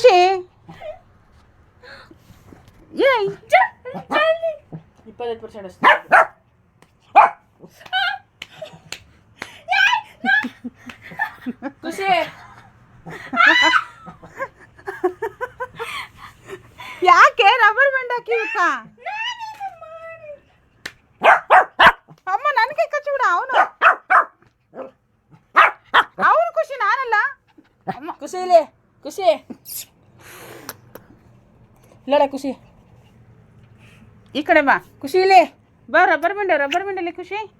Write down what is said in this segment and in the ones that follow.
ಖುಷಿ. ಏಯ್ ಇಪ್ಪತ್ತೈದು ಪರ್ಸೆಂಟ್ ಅಷ್ಟೇ. ಖುಷಿ. ಯಾಕೆ ರಬ್ಬರ್ ಬ್ಯಾಂಡ್ ಹಾಕಿದಕ್ಕ ಅಮ್ಮ ನನಗೆ ಕಚ್ಚಿಬಿಡ ಅವನು. ಅವನು ಖುಷಿ ನಾನಲ್ಲ. ಅಮ್ಮ. ಖುಷಿ ಇಲ್ಲಿ ಖುಷಿ. ಇಲ್ಲಡ ಖುಷಿ. ಈ ಕಡೆ ಬಾ. ಖುಷಿ ಇಲ್ಲಿ. ಬಾ ರಬ್ಬರ್ ಬ್ಯಾಂಡ್ ರಬ್ಬರ್ ಬ್ಯಾಂಡಲ್ಲಿ ಖುಷಿ.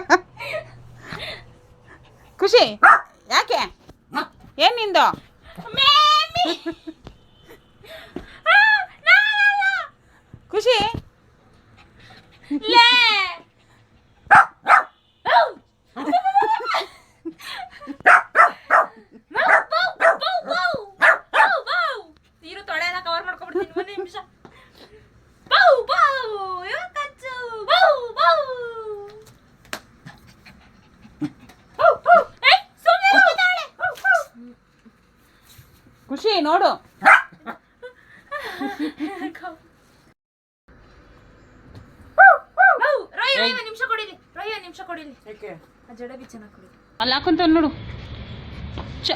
ಖುಷಿ ನೋಡು. ಬೌ. ರೋಯ್ ರೋಯ್ ನಿಮಿಷ ಕೊಡಿಲಿ. ರೋಯ್ ನಿಮಿಷ ಕೊಡಿಲಿ. ಯಾಕೆ ಆ ಜಡ ಬಿ ಚೆನ್ನಾಗಿ ಕೊಡಿ ಅಲ್ಲಿ ಹಾಕೊಂತ ನೋಡು. ಚ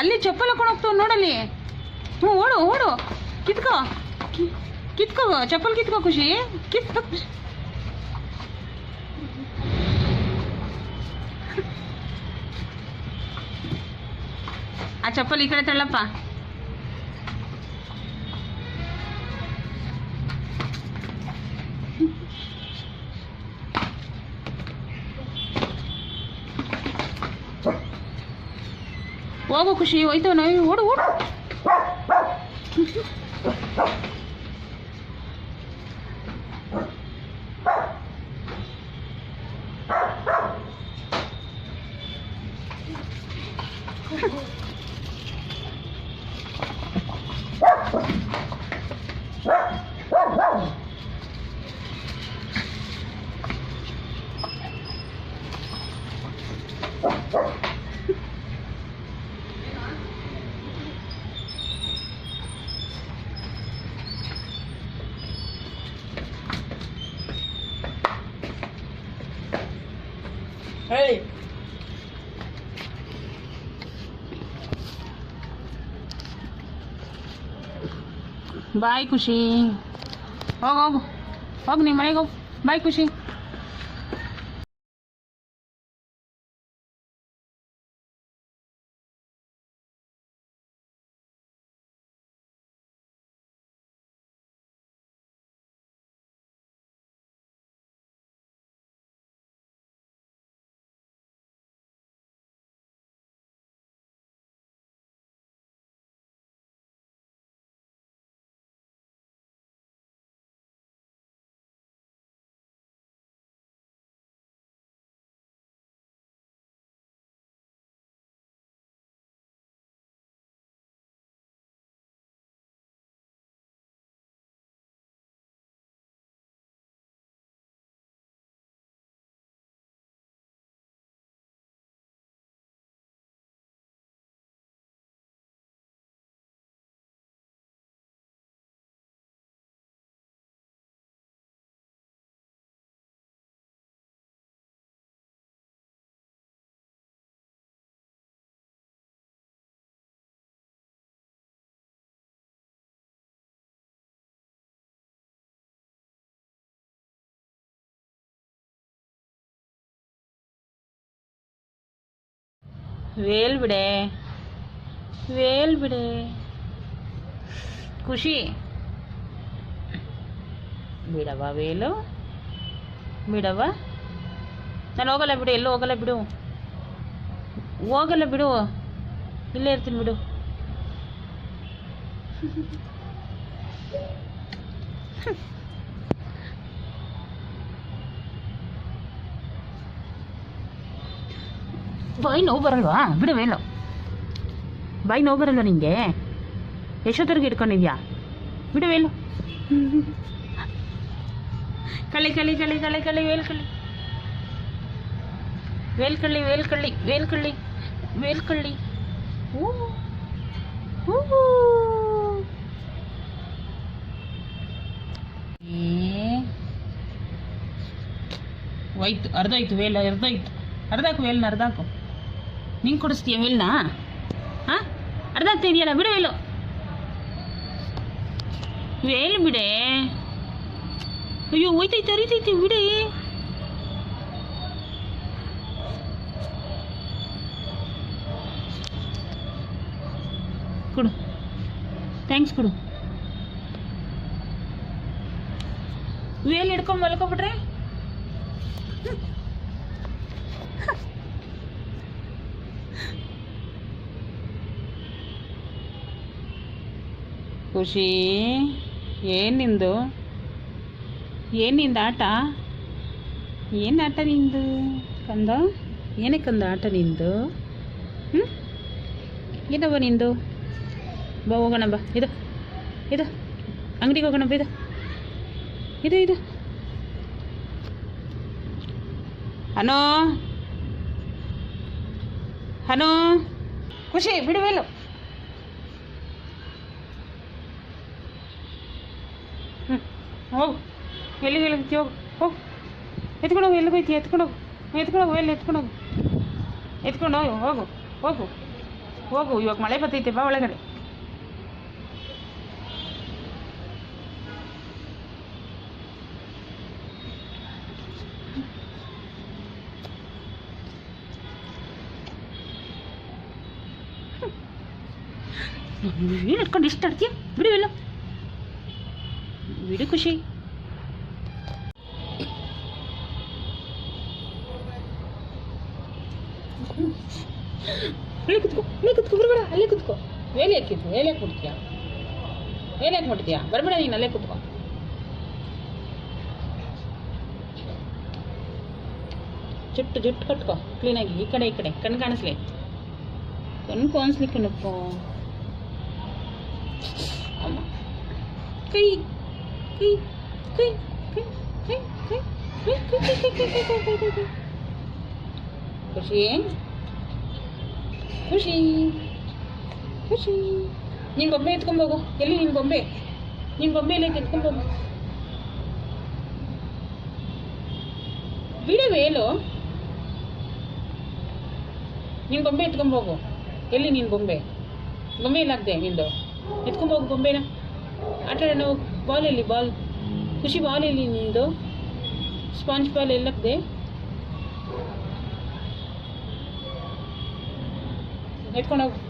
ಅಲ್ಲಿ ಚಪ್ಪಲ್ ಹಾಕೊಂಡು ಹೋಗ್ತಾವ ನೋಡಲ್ಲಿ. ಹ್ಞೂ ಓಡು ಓಡು. ಕಿತ್ಕೋ. ಕಿತ್ಕೋ ಚಪ್ಪಲ್ ಕಿತ್ಕೋ ಖುಷಿ. ಕಿತ್ಕೋ. ಖುಷಿ. ಆ ಚಪ್ಪಲಿ ಈ ಕಡೆ ತಳ್ಳಪ್ಪ. ಹೋಗು ಖುಷಿ ಹೋಯ್ತವ ನಾವು ಓಡು ಓಡು. ಹೇಳಿ ಬಾಯ್ ಖುಷಿ ಹೋಗು ಹೋಗು ಹೋಗು ನಿಮ್ಮ ಮನೆಗೆ ಹೋಗು ಬಾಯ್ ಖುಷಿ ವೇಲ್ ಬಿಡೆ ವೇಲ್ ಬಿಡೆ ಖುಷಿ ಬಿಡವ ವೇಲು ಬಿಡವ ನಾನು ಹೋಗಲ್ಲ ಬಿಡು ಎಲ್ಲೂ ಹೋಗಲ್ಲ ಬಿಡು ಹೋಗಲ್ಲ ಬಿಡು ಇಲ್ಲೇ ಇರ್ತೀನಿ ಬಿಡು ಬಾಯಿ ನೋವು ಬರಲ್ವಾ ಬಿಡುವೆ ಇಲ್ಲ ಬಾಯಿ ನೋವು ಬರಲ್ವಾ ನಿಮಗೆ ಎಷ್ಟೊತ್ತರೆಗೆ ಇಟ್ಕೊಂಡಿದ್ಯಾ ಬಿಡುವೆ ಇಲ್ಲ ಕಳಿ ಕಳಿ ಕಳಿ ಕಳಿ ಕಳಿ ವೇಲ್ಕಳ್ಳಿ ವೇಲ್ಕಳ್ಳಿ ವೇಲ್ಕಳ್ಳಿ ವೇಲ್ಕಳ್ಳಿ ವೇಲ್ಕಳ್ಳಿ ಹೂ ಹೂ ಹೋಯ್ತು ಅರ್ಧೋಯ್ತು ವೇಲ್ ಅರ್ಧೋಯ್ತು ಅರ್ಧಾಕು ವೇಲ್ನ ಅರ್ಧಾಕು ನಿಂಗೆ ಕೊಡಿಸ್ತೀಯ ವೇಲ್ನ ಹಾಂ? ಅರ್ಧ ಆಗ್ತಾ ಇದೆಯಲ್ಲ, ಬಿಡು ವೇಲು ವೇಲ್ ಬಿಡೇ. ಅಯ್ಯೋ, ಹೋಯ್ತೈತೆ ಅರಿತೈತಿ ಬಿಡಿ. ಕೊಡು. ಥ್ಯಾಂಕ್ಸ್ ಕೊಡು. ವೇಲ್ ಹಿಡ್ಕೊಂಡು ಮಲ್ಕೊಬಿಟ್ರೆ? ಖುಷಿ. ಏನು ನಿಂದು? ಏನು ನಿಂದು ಆಟ? ಏನು ಆಟ ನಿಂದು? ಕಂದ? ಏನಕ್ಕೆ ಕಂದ ಆಟ ನಿಂದು? ಹ್ಞೂ ಏನವ್ವ ನಿಂದು. ಬಾ, ಹೋಗೋಣ ಬಾ. ಇದು ಇದು. ಅಂಗಡಿಗೆ ಹೋಗೋಣ ಬಾ, ಇದು. ಇದು ಇದು. ಹನೋ? ಹನೋ? ಖುಷಿ ಬಿಡುವೆಲ್ಲ ಹ್ಞೂ ಹೋಗು. ಎಲ್ಲಿಗೆ ಎಲ್ಲಿಗೆ ಹೋಗು ಹೋಗು. ಎತ್ಕೊಂಡು ಹೋಗಿ ಎಲ್ಲಿಗೆ ಹೋಯ್ತಿ ಎತ್ಕೊಂಡು ಹೋಗು. ಎತ್ಕೊಂಡು ಹೋಗು, ಎಲ್ಲಿ ಎತ್ಕೊಂಡು ಹೋಗು? ಎತ್ಕೊಂಡು ಹೋಗು ಹೋಗು ಹೋಗು. ಹೋಗು, ಇವಾಗ ಮಳೆ ಬರ್ತೈತೆ, ಬಾ ಒಳಗಡೆ. ಏನು ಇಟ್ಕೊಂಡು ಇಷ್ಟ ಆಡ್ತೀಯ ಬಿಡು ಇಲ್ಲ ಬಿಡು ಖುಷಿ ಅಲ್ಲಿ ಕುತ್ಕೋ ಅಲ್ಲಿ ಕುತ್ಕೋ ಬರಬೇಡ ಅಲ್ಲೇ ಕುತ್ಕೋ ವೇಲೆ ಹಾಕಿದ್ದು ವೇಲೆ ಹಾಕಿ ಮುಟ್ತೀಯ ವೇಲೆ ಹಾಕಿ ಮುಟ್ತೀಯ ಬರಬೇಡ ನೀನು ಅಲ್ಲೇ ಕುತ್ಕೋ ಜುಟ್ಟು ಜುಟ್ಟು ಕಟ್ಕೋ ಕ್ಲೀನಾಗಿ ಈ ಕಡೆ ಈ ಕಡೆ ಕಣ್ಣು ಕಾಣಿಸ್ಲಿ ಕಣ್ಣು ಕಾಣಿಸ್ಲಿ ಕಣಪ್ಪ ಅಮ್ಮ ಕೈ ಖುಷಿ ಖುಷಿ ಖುಷಿ ನಿನ್ ಬೊಂಬೆ ಎತ್ಕೊಂಬೋಗು ಎಲ್ಲಿ ನಿನ್ ಬೊಂಬೆ ನಿನ್ ಬೊಂಬೆ ಎಲ್ಲ ಎತ್ಕೊಂಬೋಗು ಬಿಡವೇಲು ನಿನ್ ಬೊಂಬೆ ಎತ್ಕೊಂಬೋಗು ಎಲ್ಲಿ ನಿನ್ ಬೊಂಬೆ ಬೊಂಬೆ ಎಲ್ಲ ಹಾಕ್ದೆ ನಿಂದು. ಎತ್ಕೊಂಬೋಗು ಬೊಂಬೆನ ಆಟ ಆಡೋಣ ಬಾಲ್ ಎಲ್ಲಿ ಬಾಲ್ ಖುಷಿ ಬಾಲ್ ಎಲ್ಲಿ ನಿಮ್ಮದು ಸ್ಪಾಂಜ್ ಬಾಲ್ ಎಲ್ಲ ಹಾಕ್ದೆ ಎತ್ಕೊಂಡು ಹೋಗಿ.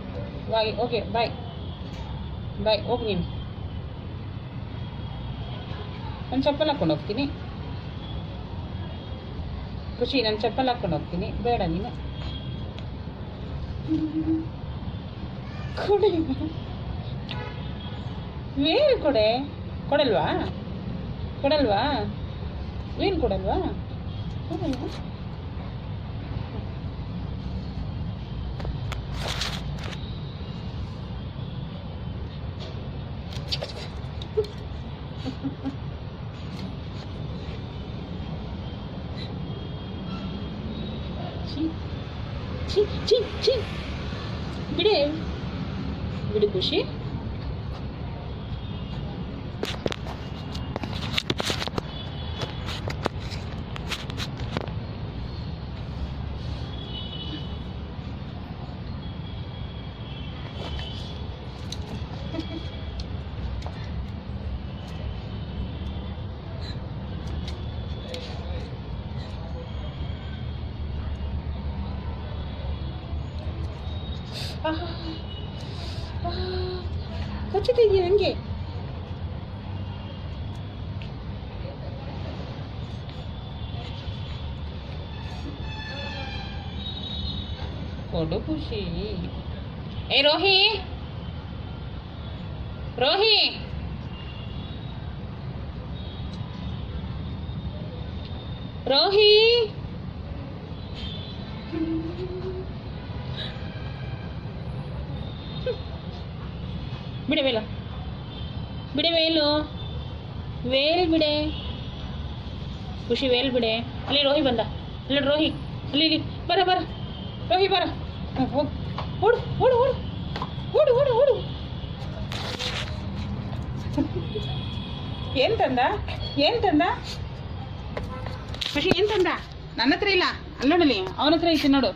ಬಾಯ್ ಓಕೆ ಬಾಯ್ ಬಾಯ್ ಹೋಗಿ ನೀನು. ನಾನು ಚಪ್ಪಲ್ ಹಾಕ್ಕೊಂಡು ಹೋಗ್ತೀನಿ. ಖುಷಿ, ನಾನು ಚಪ್ಪಲ್ ಹಾಕ್ಕೊಂಡು ಹೋಗ್ತೀನಿ. ಬೇಡ ನೀನು. ಕೊಡಿ. ಏನು ಕೊಡೆ? ಕೊಡಲ್ವಾ? ಕೊಡಲ್ವಾ? ಏನು ಕೊಡಲ್ವಾ? ಕೊಡಲ್ವಾ? ಛೀ ಛೀ ಛೀ ಛೀ. ಬಿಡಿ. ಬಿಡು ಖುಷಿ. Kau eh, Rohi, Rohi, Rohi. ಬಿಡೆ ವೇಲು ಬಿಡೆ ವೇಲು ವೇಲ್ ಬಿಡೆ. ಖುಷಿ, ವೇಲ್ ಬಿಡೆ. ಅಲ್ಲಿ ರೋಹಿ ಬಂದ. ಅಲ್ಲಿ ರೋಹಿ. ಅಲ್ಲಿ ಇಲ್ಲಿ ಬರ ಬರ. ರೋಹಿ ಬರ. ಹೋಗ್ ಓಡು ಓಡು ಓಡು. ಓಡು ಓಡು ಓಡು. ಏನ್ ತಂದ? ಏನು ತಂದ? ಖುಷಿ, ಏನು ತಂದ? ನನ್ನ ಹತ್ರ ಇಲ್ಲ. ಅಲ್ಲಿ ಅವನ ಹತ್ರ ಐತಿ ನೋಡು.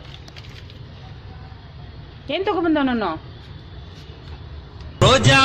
ಏನ್ ತಗೊಬಂದ रोजा